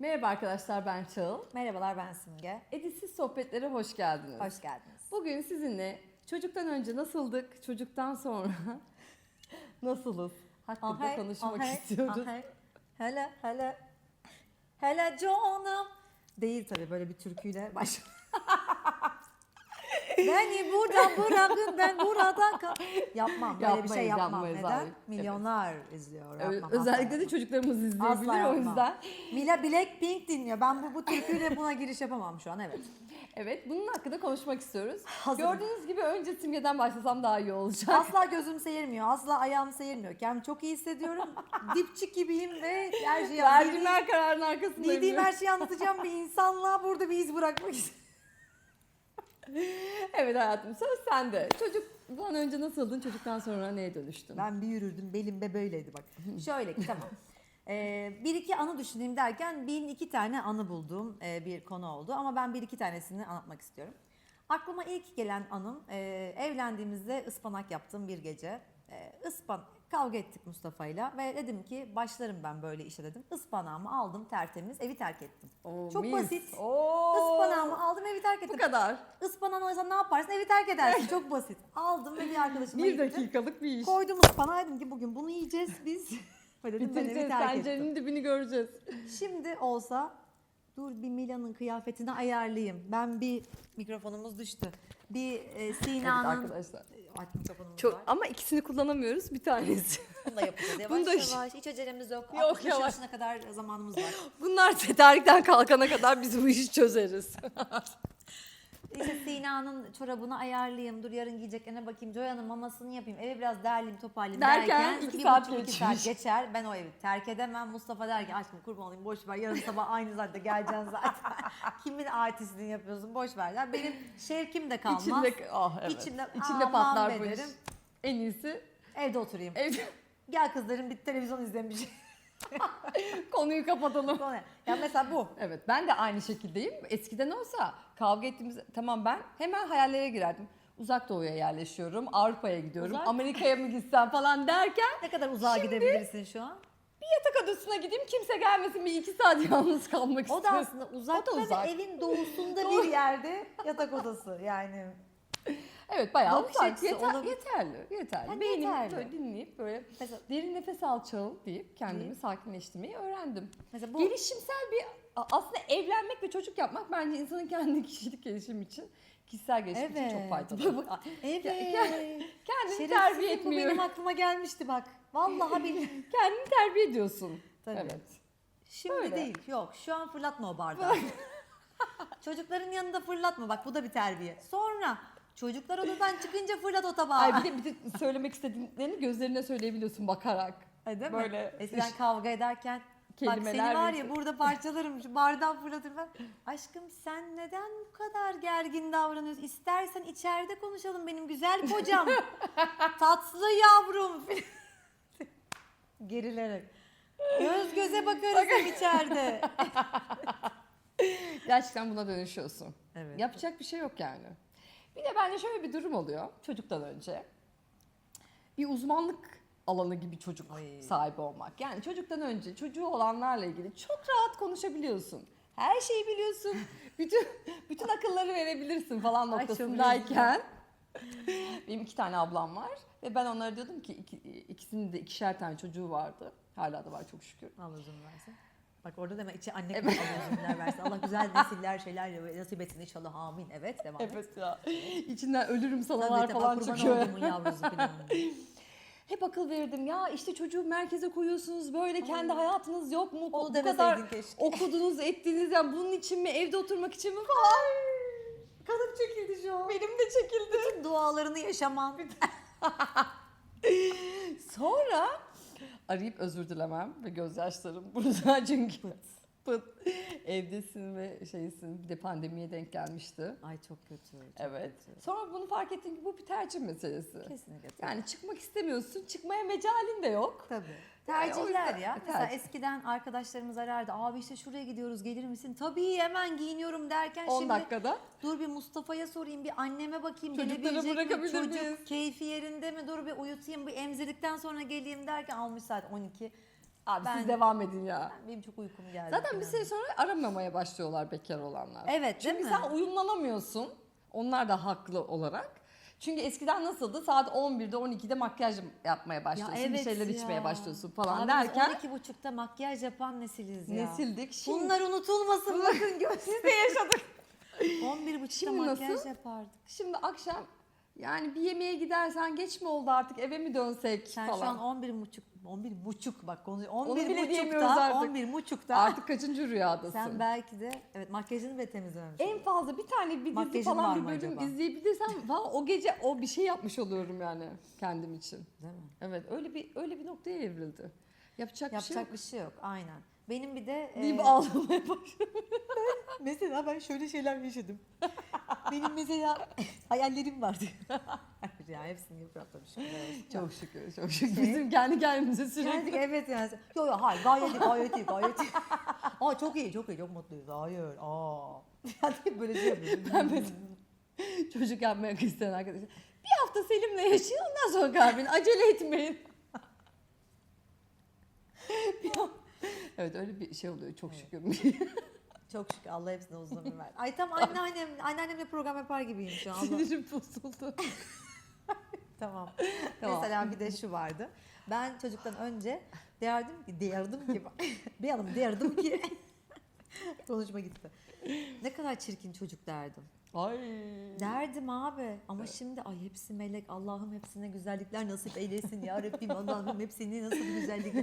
Merhaba arkadaşlar ben Çağıl. Merhabalar ben Simge. Editsiz sohbetlere hoş geldiniz. Hoş geldiniz. Bugün sizinle çocuktan önce nasıldık, çocuktan sonra nasılız hakkında Ahay, konuşmak ahay, istiyoruz. ahay. Hele hele. Hele canım. Değil tabii böyle bir türküyle baş. Beni burada bırakın ben burada kal. Yapmam böyle bir şey Yapmayız, yapmam. yapmayız Neden? abi. Milyonlar izliyor. Yapmam, özellikle de çocuklarımız izleyebilir o yapmam. yüzden. Mila Blackpink dinliyor. Ben bu, bu türküyle buna giriş yapamam şu an evet. Evet bunun hakkında konuşmak istiyoruz. Hazırım. Gördüğünüz gibi önce simgeden başlasam daha iyi olacak. Asla gözüm seyirmiyor. Asla ayağım seyirmiyor. Kendimi çok iyi hissediyorum. Dipçik gibiyim ve her şeyi Verdiğim her kararın arkasındayım. Bildiğim her şeyi anlatacağım bir insanlığa burada bir iz bırakmak istiyorum. Evet hayatım söz sende. Çocuktan önce nasıldın, çocuktan sonra neye dönüştün? Ben bir yürürdüm belimde böyleydi bak. Şöyle ki tamam. Ee, bir iki anı düşüneyim derken bin iki tane anı bulduğum e, bir konu oldu. Ama ben bir iki tanesini anlatmak istiyorum. Aklıma ilk gelen anım e, evlendiğimizde ıspanak yaptığım bir gece. E, ıspan kavga ettik Mustafa'yla ve dedim ki başlarım ben böyle işe dedim. Ispanağımı aldım tertemiz evi terk ettim. Oo, Çok mis. basit. Oo. Ispanağımı aldım evi terk Bu ettim. kadar. Ispanağın olsa ne yaparsın? Evi terk edersin. Çok basit. Aldım ve bir arkadaşıma Bir gittim. dakikalık bir iş. Koydum ıspanağı dedim ki bugün bunu yiyeceğiz biz. Ve dedim ben evi Bitireceğiz. terk ettim. Pencerenin dibini göreceğiz. Şimdi olsa dur bir Mila'nın kıyafetini ayarlayayım. Ben bir mikrofonumuz düştü. Bir e, Evet Sina'nın arkadaşlar. Ay, mikrofonumuz Çok var. ama ikisini kullanamıyoruz. Bir tanesi. Bunu da yapacağız. Yavaş Bunu da- yavaş. Hiç acelemiz yok. Yok, 65 yavaş. yaşına kadar zamanımız var. Bunlar tedarikten kalkana kadar biz bu işi çözeriz. İşte Sina'nın çorabını ayarlayayım. Dur yarın giyeceklerine bakayım. Joya'nın mamasını yapayım. Evi biraz derleyeyim toparlayayım Derken derken, iki bir saat buçuk, iki geçmiş. saat geçer. Ben o evi terk edemem. Mustafa der ki aşkım kurban olayım boş ver. Yarın sabah aynı saatte geleceksin zaten. Kimin artistliğini yapıyorsun boş ver. der. Benim şevkim de kalmaz. İçinde, ah evet. İçimde, İçinde aman patlar bu iş. En iyisi Evde oturayım. evde Gel kızlarım bir televizyon izlemiş. konuyu kapatalım. ya mesela bu. Evet ben de aynı şekildeyim. Eskiden olsa kavga ettiğimiz tamam ben hemen hayallere girerdim. Uzak doğuya yerleşiyorum, Avrupa'ya gidiyorum, Uzak. Amerika'ya mı gitsem falan derken Ne kadar uzağa gidebilirsin şu an? bir yatak odasına gideyim kimse gelmesin bir iki saat yalnız kalmak O da istiyorum. aslında uzakta da uzak. ve evin doğusunda bir yerde yatak odası yani. Evet bayağı Bakış uzak açısı yeter, olabilir. yeterli yeterli. Yani Beynimi yeterli. böyle dinleyip böyle Mesela, derin nefes al çağıl deyip kendimi Deyip. sakinleştirmeyi öğrendim. mesela bu Gelişimsel bir aslında evlenmek ve çocuk yapmak bence insanın kendi kişilik gelişimi için kişisel gelişim için çok faydalı. Bak, bak, evet. Kendini Şerefsizim, terbiye Bu etmiyor. benim aklıma gelmişti bak. Vallahi benim. Kendini terbiye ediyorsun. Tabii. Evet. Şimdi Öyle. değil. Yok şu an fırlatma o bardağı. Çocukların yanında fırlatma bak bu da bir terbiye. Sonra çocuklar odadan çıkınca fırlat o tabağı. Ay bir de, bir de söylemek istediklerini gözlerine söyleyebiliyorsun bakarak. Ay, değil mi? böyle Eskiden kavga ederken bak Kelimeler seni var ya burada parçalarım şu bardağı fırlatırım ben. Aşkım sen neden bu kadar gergin davranıyorsun? İstersen içeride konuşalım benim güzel kocam. Tatlı yavrum. Gerilerek. Göz göze bakarız hep içeride. Gerçekten buna dönüşüyorsun. Evet. Yapacak bir şey yok yani. Bir de bence şöyle bir durum oluyor çocuktan önce. Bir uzmanlık alanı gibi çocuk Ay. sahibi olmak. Yani çocuktan önce çocuğu olanlarla ilgili çok rahat konuşabiliyorsun. Her şeyi biliyorsun. bütün bütün akılları verebilirsin falan noktasındayken. Benim iki tane ablam var ve ben onlara diyordum ki iki, ikisinin de ikişer tane çocuğu vardı. Hala da var çok şükür. Allah uzun versin. Bak orada deme içi anne evet. Allah uzunlar versin. Allah güzel nesiller şeyler nasip etsin inşallah amin. Evet devam et. Evet ya. İçinden ölürüm sanalar tabii falan kurban çıkıyor. olduğumun yavrusu falan. Hep akıl verirdim ya işte çocuğu merkeze koyuyorsunuz böyle kendi hayatınız yok mu? Onu Bu kadar keşke. okudunuz ettiniz yani bunun için mi evde oturmak için mi falan. Kanım çekildi şu an. Benim de çekildi. Bütün dualarını yaşaman. Sonra arayıp özür dilemem ve gözyaşlarım burada çünkü pıt evdesin ve şeysin bir de pandemiye denk gelmişti. Ay çok kötü. Çok Evet. kötü. Sonra bunu fark ettim ki bu bir tercih meselesi. Kesinlikle. Yani çıkmak istemiyorsun, çıkmaya mecalin de yok. Tabii. Tercihler ya. Mesela tercih. eskiden arkadaşlarımız arardı. Abi işte şuraya gidiyoruz gelir misin? Tabii hemen giyiniyorum derken 10 şimdi dakikada. dur bir Mustafa'ya sorayım bir anneme bakayım Çocukları gelebilecek mi? Çocuk miyiz? keyfi yerinde mi? Dur bir uyutayım bir emzirdikten sonra geleyim derken almış saat 12. Abi Ben- siz devam edin ya. Ben- Benim çok uykum geldi. Zaten bir süre sonra aramamaya başlıyorlar bekar olanlar. Evet değil Çünkü mi? sen uyumlanamıyorsun. Onlar da haklı olarak. Çünkü eskiden nasıldı? Saat 11'de 12'de makyaj yapmaya başlıyorsun. bir şeyler ya. içmeye başlıyorsun falan Abi derken 12.30'da makyaj yapan nesiliz ya. nesildik. Şimdi Bunlar unutulmasın bakın de yaşadık. 11.30'da Şimdi makyaj nasıl? yapardık. Şimdi akşam yani bir yemeğe gidersen geç mi oldu artık eve mi dönsek Sen falan. şu an 11.30 11 buçuk bak konu Onu bile 11 diyemiyoruz buçukta artık. 11 buçukta Artık kaçıncı rüyadasın? sen belki de evet makyajını bile temizlememiş. en fazla bir tane bir dizi Makyajın var falan bir mı bölüm acaba? izleyebilirsem valla o gece o bir şey yapmış oluyorum yani kendim için. Değil mi? Evet öyle bir öyle bir noktaya evrildi. Yapacak, bir şey yok. Yapacak bir şey yok aynen. Benim bir de Deyip e, ağlamaya başladım. mesela ben şöyle şeyler yaşadım. Benim mesela hayallerim vardı. Ya hepsini şükür. Çok şükür, çok şükür. Bizim kendi kendimize sürekli. Kendi evet yani. Yok yok hayır gayet iyi gayet iyi gayet iyi. Aa çok iyi çok iyi çok mutluyuz. Hayır aa. Yani böyle şey yapıyorum. Ben mesela çocuk yapmak isteyen arkadaşım. Bir hafta Selim'le yaşayın ondan sonra kalbin. Acele etmeyin. Evet öyle bir şey oluyor çok şükür. Çok şükür Allah hepsine uzun ömür verdi. Ay tam anneannem, anneannemle program yapar gibiyim şu an. Allah. Sinirim bozuldu. Tamam. Tamam. Mesela bir de şu vardı. Ben çocuktan önce derdim ki, derdim ki, bir hanım derdim ki, konuşma gitti. Ne kadar çirkin çocuk derdim. Ay. Derdim abi ama şimdi ay hepsi melek Allah'ım hepsine güzellikler nasip eylesin ya Rabbim Allah'ım hepsini nasıl güzellik.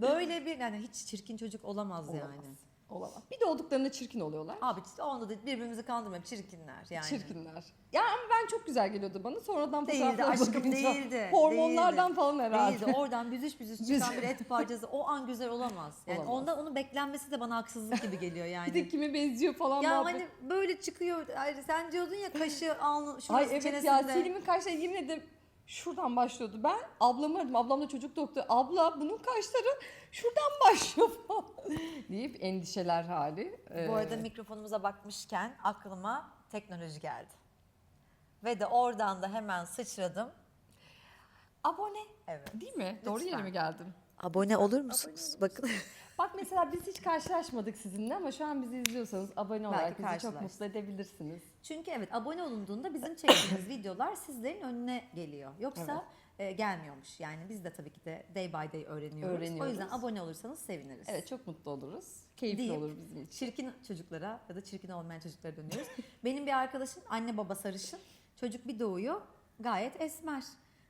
Böyle bir yani hiç çirkin çocuk olamaz, yani. Olamaz. Bir de olduklarında çirkin oluyorlar. Abi işte onda da birbirimizi kandırmayıp çirkinler yani. Çirkinler. Ya ama ben çok güzel geliyordu bana. Sonradan Değildi, fotoğraflara aşkım, bakınca değildi, Hormonlardan değildi. falan herhalde. Değildi. Oradan büzüş büzüş çıkan bir et parçası o an güzel olamaz. Yani Olamaz. ondan onun beklenmesi de bana haksızlık gibi geliyor yani. Bir de kime benziyor falan. ya muhabbet. hani böyle çıkıyor. Ay, sen diyordun ya kaşı alnı şurası Ay evet çenesinde. ya Selim'in kaşları yemin ederim şuradan başlıyordu. Ben ablamı aradım. Ablam da çocuk doktoru. Abla bunun kaşları şuradan başlıyor falan. deyip endişeler hali. Bu arada Ee, mikrofonumuza bakmışken aklıma teknoloji geldi. Ve de oradan da hemen sıçradım. Abone. Evet. Değil mi? Doğru yere mi geldim? Abone olur musunuz? Bakın. Bak mesela biz hiç karşılaşmadık sizinle ama şu an bizi izliyorsanız abone olarak bizi çok mutlu edebilirsiniz. Çünkü evet abone olunduğunda bizim çektiğimiz videolar sizlerin önüne geliyor. Yoksa e, gelmiyormuş. Yani biz de tabii ki de day by day öğreniyoruz. Öğreniyoruz. O yüzden abone olursanız seviniriz. Evet çok mutlu oluruz. Keyifli Deyip- olur bizim için. Çirkin çocuklara ya da çirkin olmayan çocuklara dönüyoruz. Benim bir arkadaşım anne baba sarışın. Çocuk bir doğuyor gayet esmer.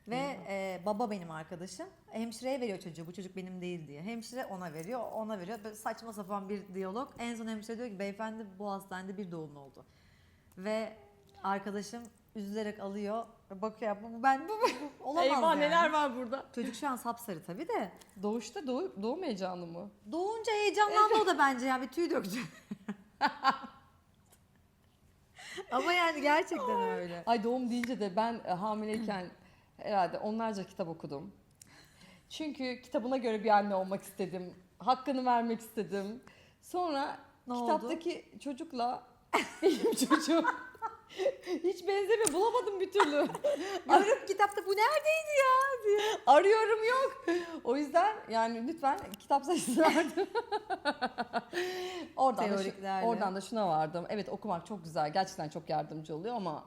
Ve e, baba benim arkadaşım. Hemşireye veriyor çocuğu. Bu çocuk benim değil diye. Hemşire ona veriyor, ona veriyor. Böyle saçma sapan bir diyalog. En son hemşire diyor ki beyefendi bu hastanede bir doğum oldu. Ve arkadaşım üzülerek alıyor. Bakıyor bu bu ben bu, bu olamaz Eyvah yani. neler var burada. Çocuk şu an sapsarı tabii de. Doğuşta doğu, doğum heyecanı mı? Doğunca heyecanlandı o da bence ya bir tüy döktü. Ama yani gerçekten öyle. Ay doğum deyince de ben e, hamileyken herhalde onlarca kitap okudum. Çünkü kitabına göre bir anne olmak istedim. Hakkını vermek istedim. Sonra Ne oldu? kitaptaki çocukla benim çocuğum hiç benzeme bulamadım bir türlü. Diyorum kitapta bu neredeydi ya diye. Arıyorum yok. O yüzden yani lütfen kitap sayısını arttırın. oradan, da oradan da şuna vardım. Evet okumak çok güzel. Gerçekten çok yardımcı oluyor ama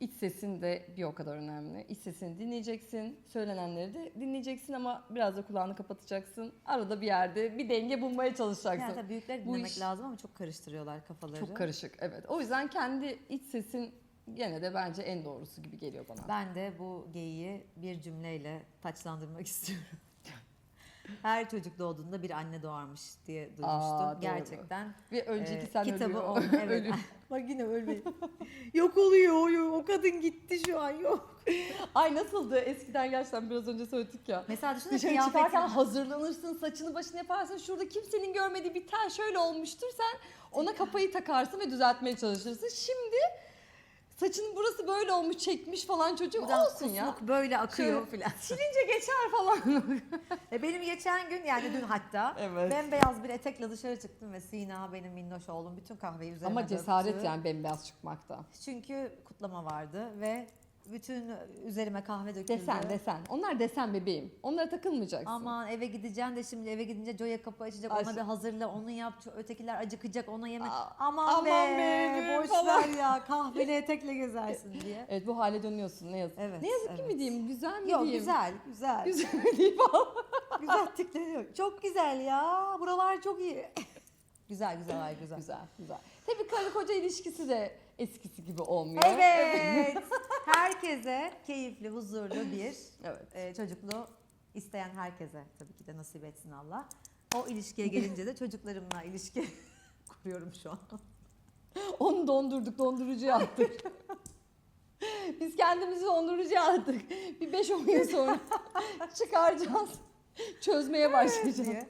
iç sesin de bir o kadar önemli. İç sesini dinleyeceksin. Söylenenleri de dinleyeceksin ama biraz da kulağını kapatacaksın. Arada bir yerde bir denge bulmaya çalışacaksın. Yani tabii büyükleri Bu dinlemek iş- lazım ama çok karıştırıyorlar kafaları. çok karışık evet. O yüzden kendi iç sesin gene de bence en doğrusu gibi geliyor bana. Ben de bu geyiği bir cümleyle taçlandırmak istiyorum. Her çocuk doğduğunda bir anne doğarmış diye duymuştum. Aa, doğru. Gerçekten. Ve önceki e, sen kitabı ölüyor. o. Evet. Bak yine ölmeyin. yok oluyor, yok. O kadın gitti şu an yok. Ay nasıldı? Eskiden gerçekten biraz önce söyledik ya. Mesela düşünsene Dışarı kıyafetin- çıkarken hazırlanırsın, saçını başını yaparsın. Şurada kimsenin görmediği bir tel şöyle olmuştur. Sen ona kafayı takarsın ve düzeltmeye çalışırsın. Şimdi saçının burası böyle olmuş, çekmiş falan çocuk Buradan olsun ya. kusmuk böyle akıyor Şöyle- filan. Silince geçer falan. E benim geçen gün yani dün hatta Evet. bembeyaz bir etekle dışarı çıktım ve Sina benim minnoş oğlum bütün kahveyi üzerine Ama cesaret döktü. yani bembeyaz çıkmakta. Çünkü kutlama vardı ve bütün üzerime kahve döküldü. Desen desen. Onlar desen bebeğim. Onlara takılmayacaksın. Aman eve gideceğim de şimdi eve gidince Joya kapı açacak ona şu- bir hazırla onu yap ötekiler acıkacak ona yemek. Aa, aman, aman be, be, boş falan. ver ya kahveli etekle gezersin diye. Evet bu hale dönüyorsun ne yazık. Evet, ne yazık ki evet. mi diyeyim? Güzel mi Yok diyeyim? güzel güzel. Güzel mi diyeyim? güzel tikleniyor. Çok güzel ya. Buralar çok iyi. güzel güzel ay güzel. güzel güzel. Tabii karı koca ilişkisi de eskisi gibi olmuyor. Evet. Herkese keyifli, huzurlu bir Evet. e, çocukluğu isteyen herkese tabii ki de nasip etsin Allah. O ilişkiye gelince de çocuklarımla ilişki kuruyorum şu an. Onu dondurduk, dondurucuya attık. Biz kendimizi dondurucuya attık. Bir 5-10 yıl sonra çıkaracağız. Çözmeye başlayacağız. diye.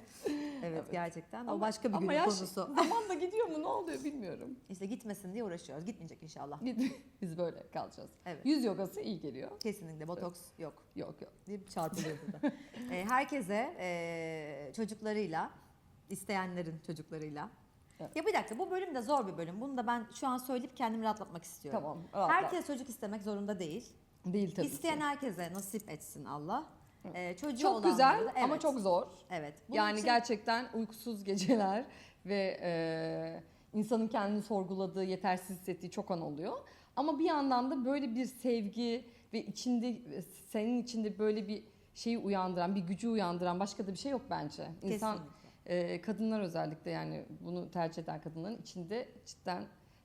Evet, gerçekten o Ama- başka bir ama günün yaş konusu. Zamanla gidiyor mu ne oluyor bilmiyorum. İşte gitmesin diye uğraşıyoruz. Gitmeyecek inşallah. Biz böyle kalacağız. Evet. Yüz yogası iyi geliyor. Kesinlikle botoks yok. Yok yok. deyip çarpılıyor burada. E, herkese e, çocuklarıyla, isteyenlerin çocuklarıyla. Evet. Ya bir dakika bu bölüm de zor bir bölüm. Bunu da ben şu an söyleyip kendimi rahatlatmak istiyorum. Tamam. rahatla. Herkes çocuk istemek zorunda değil. değil tabii İsteyen ki. herkese nasip etsin Allah. E, çocuğu Çok olanlara güzel ama evet, çok zor. Evet. Bunun yani için- gerçekten uykusuz geceler ve e, insanın kendini sorguladığı, yetersiz hissettiği çok an oluyor. Ama bir yandan da böyle bir sevgi ve içinde senin içinde böyle bir şeyi uyandıran, bir gücü uyandıran başka da bir şey yok bence. İnsan Kesinlikle. e, kadınlar özellikle yani bunu tercih eden kadınların içinde cidden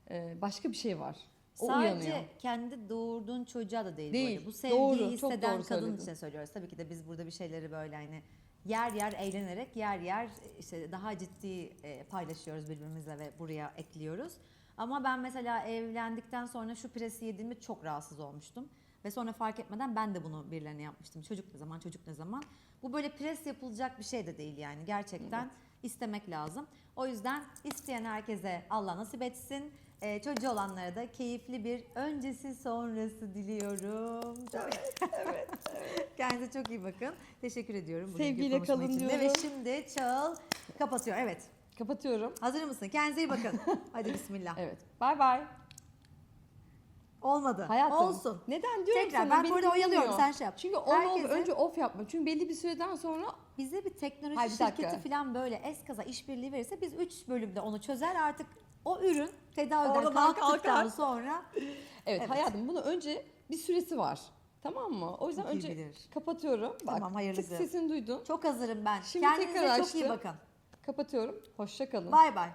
e, başka bir şey var. O Sadece uyanıyor. kendi doğurduğun çocuğa da değil, Değil. bu. Bu sevgiyi Doğru, çok hisseden doğru kadın söyledin. için söylüyoruz. Tabii ki de biz burada bir şeyleri böyle hani yer yer eğlenerek yer yer işte daha ciddi e, paylaşıyoruz birbirimizle ve buraya ekliyoruz. Ama ben mesela evlendikten sonra şu presi yediğimde çok rahatsız olmuştum. Ve sonra fark etmeden ben de bunu birilerine yapmıştım. Çocuk ne zaman, çocuk ne zaman. Bu böyle pres yapılacak bir şey de değil yani. Gerçekten istemek lazım. O yüzden isteyen herkese Allah nasip etsin. Ee, çocuğu olanlara da keyifli bir öncesi sonrası diliyorum. Evet, evet, Kendinize çok iyi bakın. Teşekkür ediyorum. bugünkü Sevgiyle konuşma kalın için de. Ve diyorum. şimdi Çağıl kapatıyor. Evet. Kapatıyorum. Hazır mısın? Kendinize iyi bakın. Hadi bismillah. Evet. Bay bay. Olmadı. Hayatım. Olsun. Neden diyorum Tekrar sana? ben beni burada oyalıyorum. dinlemiyor. Sen şey yap. Çünkü on Herkese- önce off yapma. Çünkü belli bir süreden sonra Bize bir teknoloji Hayır, bir dakika. şirketi falan böyle eskaza işbirliği verirse biz 3 bölümde onu çözer artık o ürün tedaviden Oradan kalktıktan kalkar. sonra evet, Evet. hayatım bunu önce bir süresi var. Tamam mı? O yüzden Çok iyi önce bilir. kapatıyorum. Bak, Tamam, hayırlısı. tık sesini duydun. çok hazırım ben. Şimdi Kendinize tekrar çok iyi açtım. bakın. Kapatıyorum. Hoşça kalın. Bay bay.